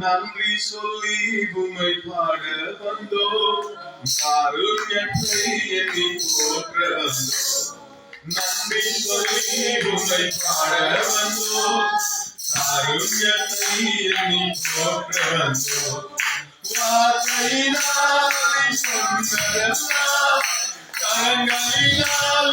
நன்றி சொல்லி உமை பாட வந்தோ காருண்யத்தை எண்ணி போற்ற வந்தோ நன்றி சொல்லி உமை பாட வந்தோ காருண்யத்தை எண்ணி போற்ற வந்தோ வார்த்தையினால் சொன்னதெல்லாம் கரங்களினால்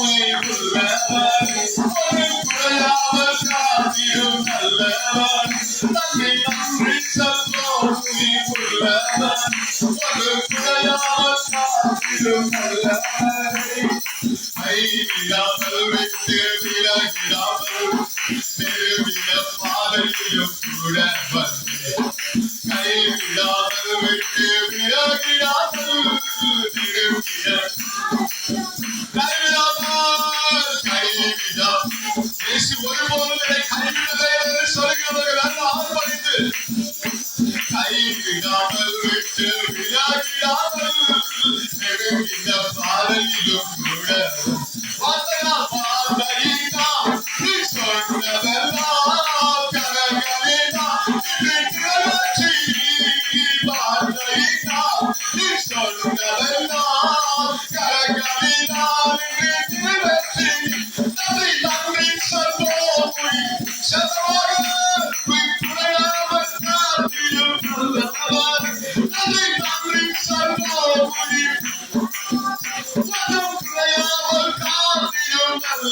உயிருள்ளவர், ஒரு குறையாமல் காத்திடும் நல்லவரை. கைவிடாமல் விட்டு விலகிடாமல் நெருங்கிய பாதையிலும் கைவிடாமல் விட்டு விலகிடாமல் நெருங்கிய கைவிடாமல் கைவிடா இயேசு ஒருபோதும் என்னை கைவிடவே என்று சொல்கிறவர்கள் அல்ல ஆர்ப்பணித்து கைவிடாமல் விட்டு விலகிடாமல் நெருங்கிய பாதையிலும் கூட வார்த்தையா நீ சொன்னதெல்லாம்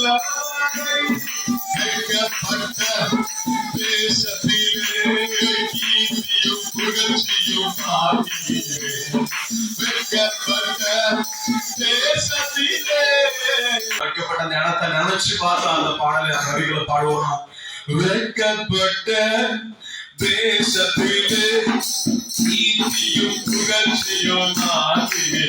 காத்திடும் தேசத்திலே கீர்த்தியும் புகழ்ச்சியும் ஆகியே வெட்கப்பட்ட தேசத்திலே அந்த இடத்தை நினைச்சு பார்த்தா அந்த பாடலை அந்த வரிகளை பாடுவோம் வெட்கப்பட்ட தேசத்திலே கீர்த்தியும் புகழ்ச்சியும் ஆகியே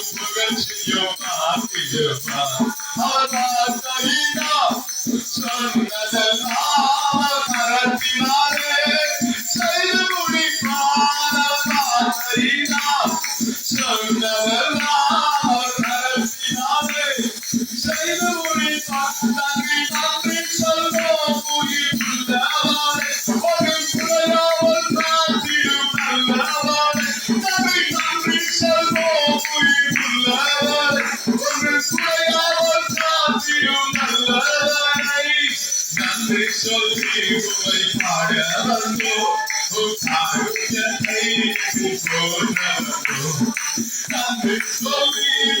Slowly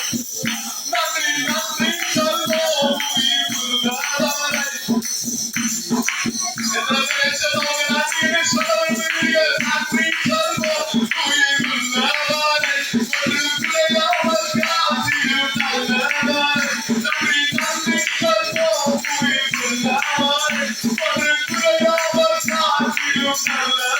Yes,